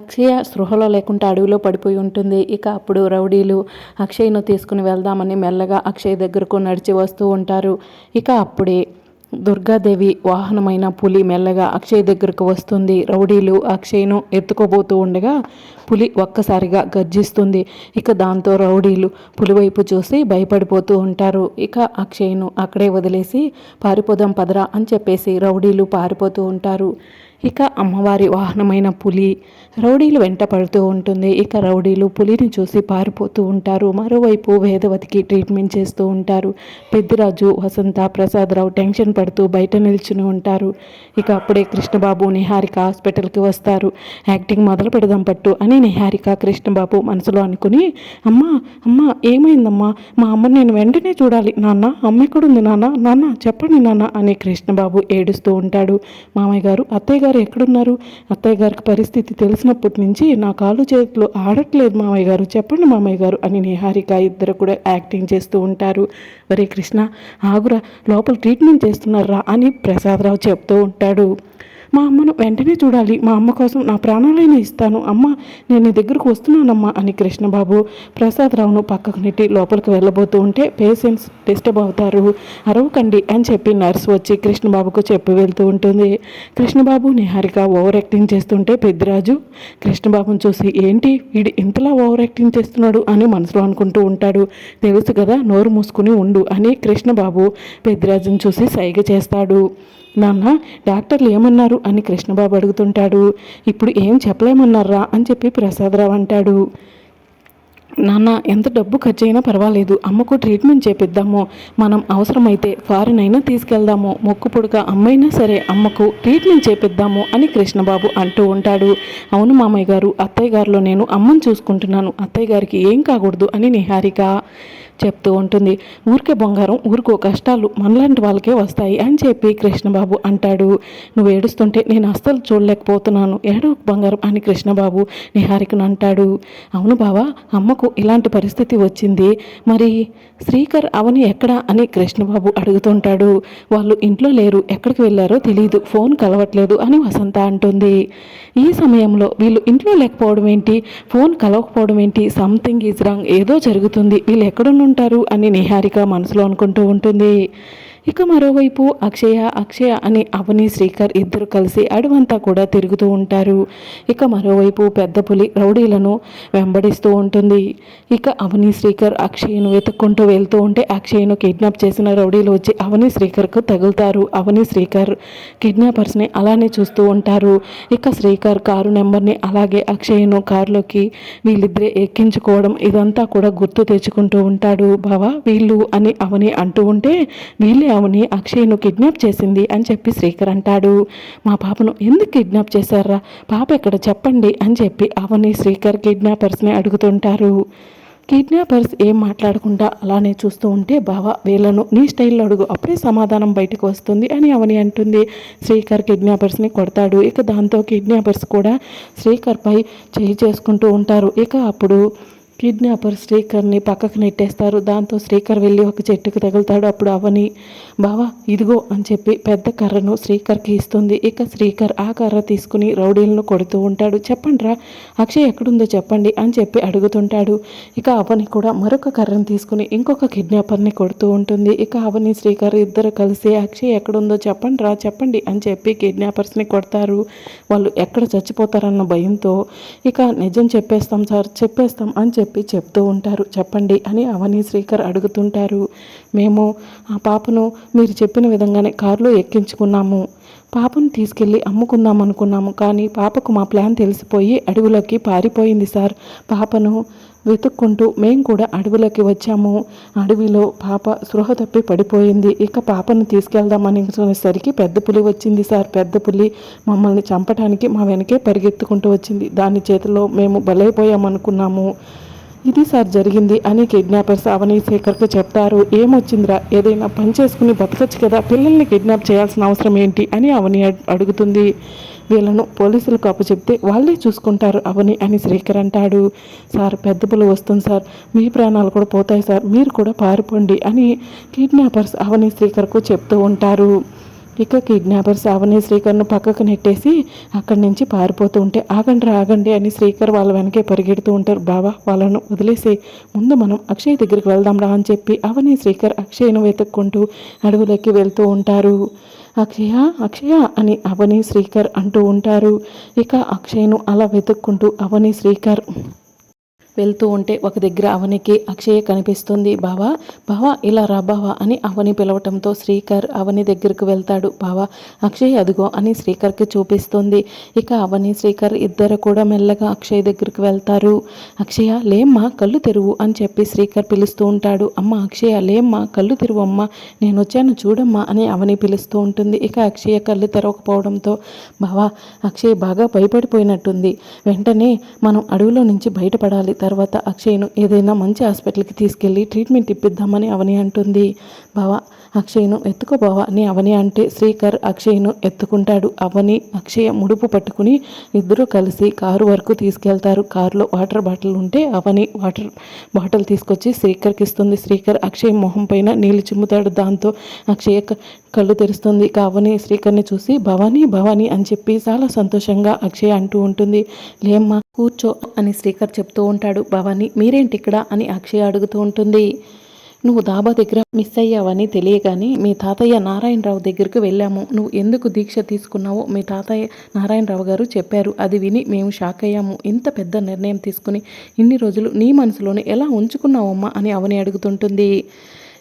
అక్షయ స్పృహలో లేకుండా అడవిలో పడిపోయి ఉంటుంది. ఇక అప్పుడు రౌడీలు అక్షయ్ను తీసుకుని వెళ్దామని మెల్లగా అక్షయ్ దగ్గరకు నడిచి వస్తూ ఉంటారు. ఇక అప్పుడే దుర్గాదేవి వాహనమైన పులి మెల్లగా అక్షయ్ దగ్గరకు వస్తుంది. రౌడీలు అక్షయ్ను ఎత్తుకోబోతూ ఉండగా పులి ఒక్కసారిగా గర్జిస్తుంది. ఇక దాంతో రౌడీలు పులివైపు చూసి భయపడిపోతూ ఉంటారు. ఇక అక్షయ్ను అక్కడే వదిలేసి పారిపోదాం పదరా అని చెప్పేసి రౌడీలు పారిపోతూ ఉంటారు. ఇక అమ్మవారి వాహనమైన పులి రౌడీలు వెంట పడుతూ ఉంటుంది. ఇక రౌడీలు పులిని చూసి పారిపోతూ ఉంటారు. మరోవైపు వేదవతికి ట్రీట్మెంట్ చేస్తూ ఉంటారు. పెద్దిరాజు వసంత ప్రసాదరావు టెన్షన్ పడుతూ బయట నిల్చుని ఉంటారు. ఇక అప్పుడే కృష్ణబాబు నిహారిక హాస్పిటల్కి వస్తారు. యాక్టింగ్ మొదలు పెడదాం పట్టు అని నిహారిక కృష్ణబాబు మనసులో అనుకుని అమ్మా అమ్మ ఏమైందమ్మా? మా అమ్మ నేను వెంటనే చూడాలి. నాన్న అమ్మ ఎక్కడుంది? నాన్న నాన్న చెప్పండి నాన్న అని కృష్ణబాబు ఏడుస్తూ ఉంటాడు. మామయ్య గారు అత్తయ్య గారు ఎక్కడున్నారు? అత్తయ్య గారికి పరిస్థితి తెలిసినప్పటి నుంచి నా కాళ్ళు చేతులు ఆడట్లేదు మామయ్య గారు. చెప్పండి మామయ్య గారు అని నిహారిక ఇద్దరు కూడా యాక్టింగ్ చేస్తూ ఉంటారు. వరే కృష్ణ ఆగురా లోపల ట్రీట్మెంట్ చేస్తున్నారా? అని ప్రసాదరావు చెప్తూ ఉంటాడు. మా అమ్మను వెంటనే చూడాలి. మా అమ్మ కోసం నా ప్రాణాలైనా ఇస్తాను. అమ్మ నేను నీ దగ్గరకు వస్తున్నానమ్మా అని కృష్ణబాబు ప్రసాదరావును పక్కకు నెట్టి లోపలికి వెళ్ళబోతూ ఉంటే పేషెంట్స్ డిస్టర్బ్ అవుతారు. అరవకండి అని చెప్పి నర్స్ వచ్చి కృష్ణబాబుకు చెప్పి వెళ్తూ ఉంటుంది. కృష్ణబాబు నిహారిక ఓవర్ యాక్టింగ్ చేస్తుంటే పెద్దిరాజు కృష్ణబాబును చూసి ఏంటి వీడు ఇంతలా ఓవర్ యాక్టింగ్ చేస్తున్నాడు అని మనసులో అనుకుంటూ ఉంటాడు. తెలుసు కదా నోరు మూసుకుని ఉండు అని కృష్ణబాబు పెద్దిరాజుని చూసి సైగ చేస్తాడు. నాన్న డాక్టర్లు ఏమన్నారు? అని కృష్ణబాబు అడుగుతుంటాడు. ఇప్పుడు ఏం చెప్పలేమన్నారా? అని చెప్పి ప్రసాదరావు అంటాడు. నాన్న ఎంత డబ్బు ఖర్చు అయినా పర్వాలేదు. అమ్మకు ట్రీట్మెంట్ చేపిద్దాము. మనం అవసరమైతే ఫారిన్ అయినా తీసుకెళ్దాము. మొక్కు పుడక అమ్మైనా సరే అమ్మకు ట్రీట్మెంట్ చేపిద్దాము అని కృష్ణబాబు అంటూ ఉంటాడు. అవును మామయ్య గారు అత్తయ్య గారిలో నేను అమ్మని చూసుకుంటున్నాను. అత్తయ్య గారికి ఏం కాకూడదు అని నిహారిక. చెప్తూ ఉంటుంది. ఊరికే బంగారం ఊరికో కష్టాలు మనలాంటి వాళ్ళకే వస్తాయి అని చెప్పి కృష్ణబాబు అంటాడు. నువ్వు ఏడుస్తుంటే నేను అస్సలు చూడలేకపోతున్నాను. ఏడో బంగారం అని కృష్ణబాబు నిహారికను అంటాడు. అవును బావా అమ్మకు ఇలాంటి పరిస్థితి వచ్చింది. మరి శ్రీకర్ అవని ఎక్కడా? అని కృష్ణబాబు అడుగుతుంటాడు. వాళ్ళు ఇంట్లో లేరు ఎక్కడికి వెళ్ళారో తెలియదు ఫోన్ కలవట్లేదు అని వసంత అంటుంది. ఈ సమయంలో వీళ్ళు ఇంట్లో లేకపోవడం ఏంటి? ఫోన్ కలవకపోవడం ఏంటి? Something is wrong. ఏదో జరుగుతుంది. వీళ్ళు ఎక్కడున్న ఉంటారు అని నిహారిక మనసులో అనుకుంటూ ఉంటుంది. ఇక మరోవైపు అక్షయ అక్షయ అని అవని శ్రీకర్ ఇద్దరు కలిసి అడవంతా కూడా తిరుగుతూ ఉంటారు. ఇక మరోవైపు పెద్ద పులి రౌడీలను వెంబడిస్తూ ఉంటుంది. ఇక అవని శ్రీకర్ అక్షయ్ను వెతుక్కుంటూ వెళ్తూ ఉంటే అక్షయ్ను కిడ్నాప్ చేసిన రౌడీలు వచ్చి అవని శ్రీకర్కు తగులుతారు. అవని శ్రీకర్ కిడ్నాపర్స్ని అలానే చూస్తూ ఉంటారు. ఇక శ్రీకర్ కారు నెంబర్ని అలాగే అక్షయ్ను కారులోకి వీళ్ళిద్దరే ఎక్కించుకోవడం ఇదంతా కూడా గుర్తు తెచ్చుకుంటూ ఉంటాడు. బావా వీళ్ళు అని అవని అంటూ ఉంటే వీళ్ళే అవని అక్షయ్ను కిడ్నాప్ చేసింది అని చెప్పి శ్రీకర్ అంటాడు. మా పాపను ఎందుకు కిడ్నాప్ చేశారా? పాప ఎక్కడ చెప్పండి అని చెప్పి అవని శ్రీకర్ కిడ్నాపర్స్ని అడుగుతుంటారు. కిడ్నాపర్స్ ఏం మాట్లాడకుండా అలానే చూస్తూ ఉంటే బావ వీళ్ళను నీ స్టైల్లో అడుగు అప్పుడే సమాధానం బయటకు వస్తుంది అని అవని అంటుంది. శ్రీకర్ కిడ్నాపర్స్ని కొడతాడు. ఇక దాంతో కిడ్నాపర్స్ కూడా శ్రీకర్పై చేయి చేసుకుంటూ ఉంటారు. ఇక అప్పుడు కిడ్నాపర్ శ్రీకర్ని పక్కకు నెట్టేస్తారు. దాంతో శ్రీకర్ వెళ్ళి ఒక చెట్టుకు తగులుతాడు. అప్పుడు అవని బావా ఇదిగో అని చెప్పి పెద్ద కర్రను శ్రీకర్కి ఇస్తుంది. ఇక శ్రీకర్ ఆ కర్ర తీసుకుని రౌడీలను కొడుతూ ఉంటాడు. చెప్పండి రా అక్షయ్ ఎక్కడుందో చెప్పండి అని చెప్పి అడుగుతుంటాడు. ఇక అవని కూడా మరొక కర్రను తీసుకుని ఇంకొక కిడ్నాపర్ని కొడుతూ ఉంటుంది. ఇక అవని శ్రీకర్ ఇద్దరు కలిసి అక్షయ్ ఎక్కడుందో చెప్పండి రా చెప్పండి అని చెప్పి కిడ్నాపర్స్ని కొడతారు. వాళ్ళు ఎక్కడ చచ్చిపోతారన్న భయంతో ఇక నిజం చెప్పేస్తాం సార్ చెప్పేస్తాం అని చెప్పి చెప్పి చెప్తూ ఉంటారు. చెప్పండి అని అవని శ్రీకర్ అడుగుతుంటారు. మేము ఆ పాపను మీరు చెప్పిన విధంగానే కారులో ఎక్కించుకున్నాము. పాపను తీసుకెళ్ళి అమ్ముకుందాం అనుకున్నాము. కానీ పాపకు మా ప్లాన్ తెలిసిపోయి అడవులోకి పారిపోయింది సార్. పాపను వెతుక్కుంటూ మేము కూడా అడవిలోకి వచ్చాము. అడవిలో పాప స్పృహ తప్పి పడిపోయింది. ఇక పాపను తీసుకెళ్దామనేసరికి పెద్ద పులి వచ్చింది సార్. పెద్ద పులి మమ్మల్ని చంపడానికి మా వెనకే పరిగెత్తుకుంటూ వచ్చింది. దాని చేతిలో మేము బలైపోయామనుకున్నాము. ఇది సార్ జరిగింది అని కిడ్నాపర్స్ అవని శేఖర్కు చెప్తారు. ఏమొచ్చిందిరా? ఏదైనా పని చేసుకుని బతకచ్చు కదా. పిల్లల్ని కిడ్నాప్ చేయాల్సిన అవసరం ఏంటి అని అవని అడుగుతుంది. వీళ్ళను పోలీసులకు అప్పచెప్తే వాళ్ళే చూసుకుంటారు అవని అని శ్రీకర్ అంటాడు. సార్ పెద్ద పులు వస్తుంది సార్. మీ ప్రాణాలు కూడా పోతాయి సార్. మీరు కూడా పారిపోండి అని కిడ్నాపర్స్ అవని శ్రీకర్కు చెప్తూ ఉంటారు. ఇక కిడ్నాపర్స్ అవని శ్రీకర్ను పక్కకు నెట్టేసి అక్కడి నుంచి పారిపోతూ ఉంటే ఆగండి ఆగండి అని శ్రీకర్ వాళ్ళ వెనకే పరిగెడుతూ ఉంటారు. బావా వాళ్ళను వదిలేసి ముందు మనం అక్షయ్ దగ్గరికి వెళ్దాం రా అని చెప్పి అవని శ్రీకర్ అక్షయ్ను వెతుక్కుంటూ అడవులకి వెళ్తూ ఉంటారు. అక్షయ అక్షయ అని అవని శ్రీకర్ అంటూ ఉంటారు. ఇక అక్షయ్ను అలా వెతుక్కుంటూ అవని శ్రీకర్ వెళ్తూ ఉంటే ఒక దగ్గర అవనికి అక్షయ కనిపిస్తుంది. బావా బావా ఇలా రా బావా అని అవని పిలవటంతో శ్రీకర్ అవని దగ్గరకు వెళ్తాడు. బావా అక్షయ్ అదిగో అని శ్రీకర్కి చూపిస్తుంది. ఇక అవని శ్రీకర్ ఇద్దరు కూడా మెల్లగా అక్షయ్ దగ్గరికి వెళ్తారు. అక్షయ లేమ్మా కళ్ళు తెరువు అని చెప్పి శ్రీకర్ పిలుస్తూ ఉంటాడు. అమ్మ అక్షయ లేమ్మా కళ్ళు తెరువు అమ్మ నేను వచ్చాను చూడమ్మా అని అవని పిలుస్తూ ఉంటుంది. ఇక అక్షయ కళ్ళు తెరవకపోవడంతో బావా అక్షయ్ బాగా భయపడిపోయినట్టుంది. వెంటనే మనం అడవిలో నుంచి బయటపడాలి. తర్వాత అక్షయ్ను ఏదైనా మంచి హాస్పిటల్కి తీసుకెళ్ళి ట్రీట్మెంట్ ఇప్పిద్దామని అవని అంటుంది. బావా అక్షయ్ను ఎత్తుకో బావా అని అవని అంటే శ్రీకర్ అక్షయ్ను ఎత్తుకుంటాడు. అవని అక్షయ ముడుపు పట్టుకుని ఇద్దరూ కలిసి కారు వరకు తీసుకెళ్తారు. కారులో వాటర్ బాటిల్ ఉంటే అవని వాటర్ బాటిల్ తీసుకొచ్చి శ్రీకర్కి ఇస్తుంది. శ్రీకర్ అక్షయ్ మొహం పైన నీళ్ళు చిమ్ముతాడు. దాంతో అక్షయ కళ్ళు తెరుస్తుంది. కావని శ్రీకర్ని చూసి భవానీ భవానీ అని చెప్పి చాలా సంతోషంగా అక్షయ అంటూ ఉంటుంది. లేమ్మా కూర్చో అని శ్రీకర్ చెప్తూ ఉంటాడు. భవాని మీరేంటి ఇక్కడ అని అక్షయ అడుగుతూ ఉంటుంది. నువ్వు దాబా దగ్గర మిస్ అయ్యావని తెలియగాని మీ తాతయ్య నారాయణరావు దగ్గరకు వెళ్ళాము. నువ్వు ఎందుకు దీక్ష తీసుకున్నావో మీ తాతయ్య నారాయణరావు గారు చెప్పారు. అది విని మేము షాక్ అయ్యాము. ఇంత పెద్ద నిర్ణయం తీసుకుని ఇన్ని రోజులు నీ మనసులోనే ఎలా ఉంచుకున్నావమ్మా? అని అవని అడుగుతుంటుంది.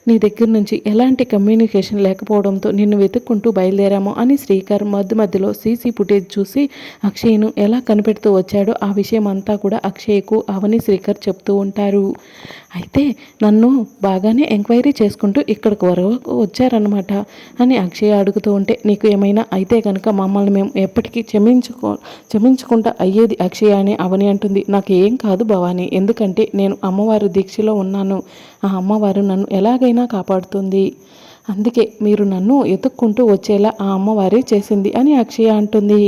నీ దగ్గర నుంచి ఎలాంటి కమ్యూనికేషన్ లేకపోవడంతో నిన్ను వెతుక్కుంటూ బయలుదేరాము అని శ్రీకర్ మధ్య మధ్యలో సీసీ ఫుటేజ్ చూసి అక్షయ్ను ఎలా కనిపెడుతూ వచ్చాడో ఆ విషయం అంతా కూడా అక్షయ్కు అవని శ్రీకర్ చెప్తూ ఉంటారు. అయితే నన్ను బాగానే ఎంక్వైరీ చేసుకుంటూ ఇక్కడికి వరకు వచ్చారనమాట అని అక్షయ్ అడుగుతూ ఉంటే నీకు ఏమైనా అయితే కనుక మమ్మల్ని మేము ఎప్పటికీ క్షమించుకో క్షమించుకుంటా అయ్యేది అక్షయ అని అవని అంటుంది. నాకు ఏం కాదు భవాని ఎందుకంటే నేను అమ్మవారి దీక్షలో ఉన్నాను. ఆ అమ్మవారు నన్ను ఎలాగైనా కాపాడుతుంది. అందుకే మీరు నన్ను ఎతుక్కుంటూ వచ్చేలా ఆ అమ్మవారే చేసింది అని అక్షయ అంటుంది.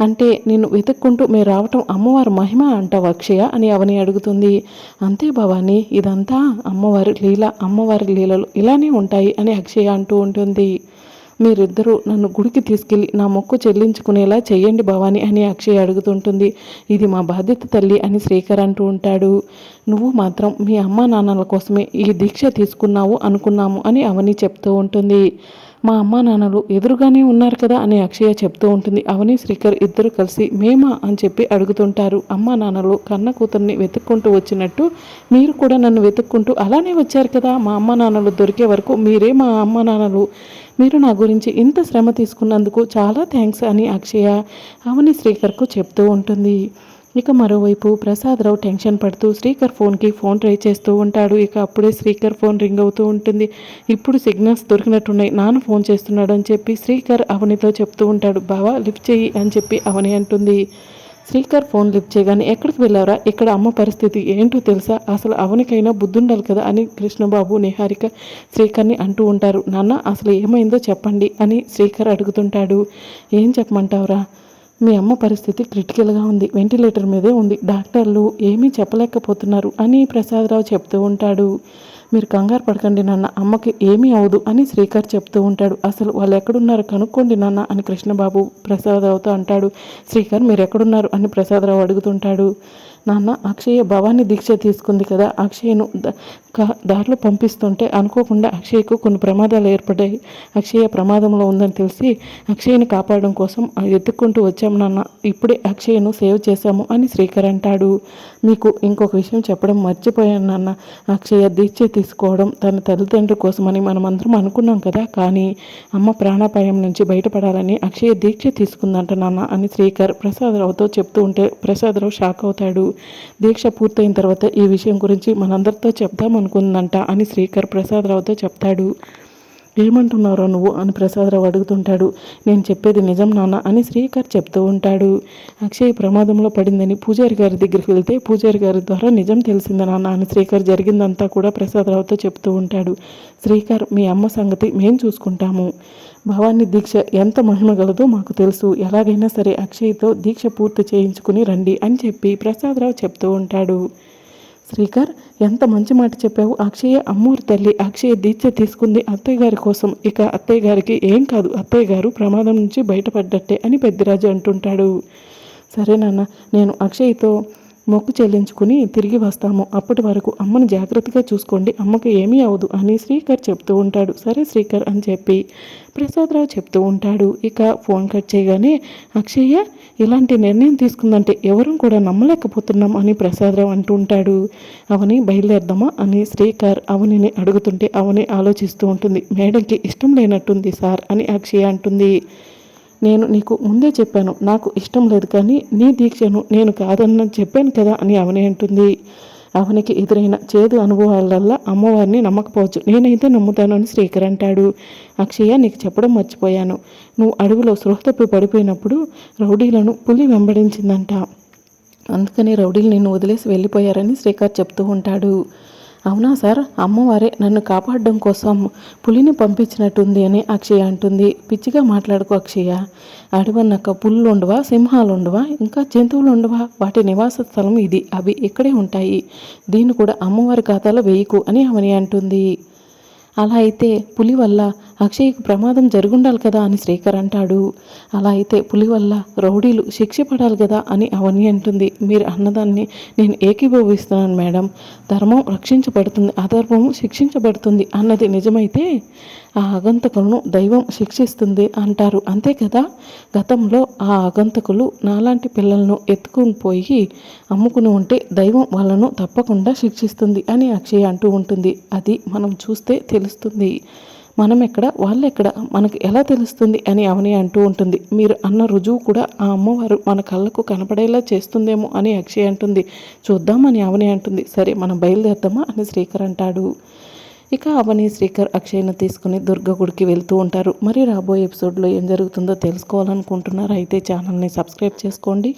అంటే నేను వెతుక్కుంటూ మీరు రావటం అమ్మవారి మహిమ అంటావు అక్షయ అని అవని అడుగుతుంది. అంతే భవాని ఇదంతా అమ్మవారి లీల అమ్మవారి లీలలు ఇలానే ఉంటాయి అని అక్షయ అంటూ ఉంటుంది. మీరిద్దరూ నన్ను గుడికి తీసుకెళ్ళి నా మొక్కు చెల్లించుకునేలా చెయ్యండి భవాని అని అక్షయ్ అడుగుతుంటుంది. ఇది మా బాధ్యత తల్లి అని శ్రీకర్ అంటూ ఉంటాడు. నువ్వు మాత్రం మీ అమ్మా నాన్నల కోసమే ఈ దీక్ష తీసుకున్నావు అనుకున్నాము అని అవని చెప్తూ ఉంటుంది. మా అమ్మ నాన్నలు ఎదురుగానే ఉన్నారు కదా అని అక్షయ చెప్తూ ఉంటుంది. అవని శ్రీకర్ ఇద్దరు కలిసి మేమా అని చెప్పి అడుగుతుంటారు. అమ్మా నాన్నలు కన్న కూతుర్ని వెతుక్కుంటూ వచ్చినట్టు మీరు కూడా నన్ను వెతుక్కుంటూ అలానే వచ్చారు కదా. మా అమ్మ నాన్నలు దొరికే వరకు మీరే మా అమ్మా నాన్నలు. మీరు నా గురించి ఇంత శ్రమ తీసుకున్నందుకు చాలా థ్యాంక్స్ అని అక్షయ అవని శ్రీకర్కు చెప్తూ ఉంటుంది. ఇక మరోవైపు ప్రసాదరావు టెన్షన్ పడుతూ శ్రీకర్ ఫోన్కి ఫోన్ ట్రై చేస్తూ ఉంటాడు. ఇక అప్పుడే శ్రీకర్ ఫోన్ రింగ్ అవుతూ ఉంటుంది. ఇప్పుడు సిగ్నల్స్ దొరికినట్టున్నాయి. నాన్న ఫోన్ చేస్తున్నాడు అని చెప్పి శ్రీకర్ అవనితో చెప్తూ ఉంటాడు. బావా లిఫ్ట్ చెయ్యి అని చెప్పి అవని అంటుంది. శ్రీకర్ ఫోన్ లిఫ్ట్ చేయగానే ఎక్కడికి వెళ్ళారా ఇక్కడ అమ్మ పరిస్థితి ఏంటో తెలుసా? అసలు అవనికైనా బుద్ధుండాలి కదా? అని కృష్ణబాబు నిహారిక శ్రీకర్ని అంటూ ఉంటారు. నాన్న అసలు ఏమైందో చెప్పండి అని శ్రీకర్ అడుగుతుంటాడు. ఏం చెప్పమంటావురా? మీ అమ్మ పరిస్థితి క్రిటికల్గా ఉంది. వెంటిలేటర్ మీదే ఉంది. డాక్టర్లు ఏమీ చెప్పలేకపోతున్నారు అని ప్రసాదరావు చెప్తూ ఉంటాడు. మీరు కంగారు పడకండి నాన్న. అమ్మకి ఏమీ అవదు అని శ్రీకర్ చెప్తూ ఉంటాడు. అసలు వాళ్ళు ఎక్కడున్నారు? కనుక్కోండి నాన్న అని కృష్ణబాబు ప్రసాదరావుతో అంటాడు. శ్రీకర్ మీరు ఎక్కడున్నారు అని ప్రసాదరావు అడుగుతుంటాడు. నాన్న అక్షయ భవాని దీక్ష తీసుకుంది కదా అక్షయను కా- దారిలో పంపిస్తుంటే అనుకోకుండా అక్షయ్కు కొన్ని ప్రమాదాలు ఏర్పడ్డాయి. అక్షయ ప్రమాదంలో ఉందని తెలిసి అక్షయ్ని కాపాడడం కోసం ఎత్తుక్కుంటూ వచ్చాము నాన్న. ఇప్పుడే అక్షయ్ను సేవ్ చేశాము అని శ్రీకర్ అంటాడు. మీకు ఇంకొక విషయం చెప్పడం మర్చిపోయాను నాన్న. అక్షయ దీక్ష తీసుకోవడం తన తల్లిదండ్రుల కోసమని మనమందరం అనుకున్నాం కదా కానీ అమ్మ ప్రాణాపాయం నుంచి బయటపడాలని అక్షయ దీక్ష తీసుకుందంట నాన్న అని శ్రీకర్ ప్రసాదరావుతో చెప్తూ ఉంటే ప్రసాదరావు షాక్ అవుతాడు. దీక్ష పూర్తయిన తర్వాత ఈ విషయం గురించి మనందరితో చెప్దాం అనుకుందంట అని శ్రీకర్ ప్రసాదరావుతో చెప్తాడు. ఏమంటున్నారో నువ్వు అని ప్రసాదరావు అడుగుతుంటాడు. నేను చెప్పేది నిజం నాన్న అని శ్రీకర్ చెప్తూ ఉంటాడు. అక్షయ్ ప్రమాదంలో పడిందని పూజారి గారి దగ్గరికి వెళ్తే పూజారి గారి ద్వారా నిజం తెలిసింది నాన్న అని శ్రీకర్ జరిగిందంతా కూడా ప్రసాదరావుతో చెప్తూ ఉంటాడు. శ్రీకర్ మీ అమ్మ సంగతి మేం చూసుకుంటాము. భవానీ దీక్ష ఎంత మహిమగలదో మాకు తెలుసు. ఎలాగైనా సరే అక్షయ్తో దీక్ష పూర్తి చేయించుకుని రండి అని చెప్పి ప్రసాదరావు చెప్తూ ఉంటాడు. శ్రీకర్ ఎంత మంచి మాట చెప్పావు. అక్షయ అమ్మూరి తల్లి అక్షయ దీక్ష తీసుకుంది అత్తయ్య గారి కోసం. ఇక అత్తయ్య గారికి ఏం కాదు. అత్తయ్య గారు ప్రమాదం నుంచి బయటపడ్డట్టే అని పెద్దిరాజు అంటుంటాడు. సరే నాన్న నేను అక్షయ్తో మొక్కు చెల్లించుకుని తిరిగి వస్తాము. అప్పటి వరకు అమ్మను జాగ్రత్తగా చూసుకోండి. అమ్మకు ఏమీ అవదు అని శ్రీకర్ చెప్తూ ఉంటాడు. సరే శ్రీకర్ అని చెప్పి ప్రసాదరావు చెప్తూ ఉంటాడు. ఇక ఫోన్ కట్ చేయగానే అక్షయ్య ఇలాంటి నిర్ణయం తీసుకుందంటే ఎవరూ కూడా నమ్మలేకపోతున్నాం అని ప్రసాదరావు అంటూ ఉంటాడు. అవని బయలుదేరదామా అని శ్రీకర్ అవనిని అడుగుతుంటే అవని ఆలోచిస్తూ ఉంటుంది. మేడంకి ఇష్టం లేనట్టుంది సార్ అని అక్షయ అంటుంది. నేను నీకు ముందే చెప్పాను నాకు ఇష్టం లేదు కానీ నీ దీక్షను నేను కాదన్న చెప్పాను కదా అని అవని అంటుంది. అవనికి ఎదురైన చేదు అనుభవాలల్లా అమ్మవారిని నమ్మకపోవచ్చు. నేనైతే నమ్ముతాను అని శ్రీకర్ అంటాడు. అక్షయ నీకు చెప్పడం మర్చిపోయాను. నువ్వు అడవిలో సృహ తప్పి పడిపోయినప్పుడు రౌడీలను పులి వెంబడించిందంట. అందుకని రౌడీలు నిన్ను వదిలేసి వెళ్ళిపోయారని శ్రీకర్ చెప్తూ ఉంటాడు. అవునా సార్? అమ్మవారే నన్ను కాపాడడం కోసం పులిని పంపించినట్టుంది అని అక్షయ అంటుంది. పిచ్చిగా మాట్లాడుకో అక్షయ. అడవన్నాక పుల్లు ఉండవా సింహాలు ఉండవా ఇంకా జంతువులు ఉండవా వాటి నివాస స్థలం ఇది. అవి ఇక్కడే ఉంటాయి. దీన్ని కూడా అమ్మవారి ఖాతాలో వేయకు అని అవని అంటుంది. అలా అయితే పులి వల్ల అక్షయ్కు ప్రమాదం జరుగుండాలి కదా అని శ్రీకర్ అంటాడు. అలా అయితే పులి వల్ల రౌడీలు శిక్ష పడాలి కదా అని అవని అంటుంది. మీరు అన్నదాన్ని నేను ఏకీభవిస్తున్నాను మేడం. ధర్మం రక్షించబడుతుంది అధర్మం శిక్షించబడుతుంది అన్నది నిజమైతే ఆ ఆగంతకులను దైవం శిక్షిస్తుంది అంటారు. అంతే కదా? గతంలో ఆ ఆగంతకులు నాలాంటి పిల్లలను ఎత్తుకుని పోయి అమ్ముకుని ఉంటే దైవం వాళ్ళను తప్పకుండా శిక్షిస్తుంది అని అక్షయ అంటూ ఉంటుంది. అది మనం చూస్తే తెలుస్తుంది. మనం ఎక్కడ వాళ్ళు ఎక్కడ మనకు ఎలా తెలుస్తుంది అని అవని అంటూ ఉంటుంది. మీరు అన్న రుజువు కూడా ఆ అమ్మవారు మన కళ్ళకు కనపడేలా చేస్తుందేమో అని అక్షయ్ అంటుంది. చూద్దామని అవని అంటుంది. సరే మనం బయలుదేరుతామా అని శ్రీకర్ అంటాడు. ఇక అవని శ్రీకర్ అక్షయ్ను తీసుకుని దుర్గ గుడికి వెళ్తూ ఉంటారు. మరి రాబోయే ఎపిసోడ్లో ఏం జరుగుతుందో తెలుసుకోవాలనుకుంటున్నారు? అయితే ఛానల్ని సబ్స్క్రైబ్ చేసుకోండి.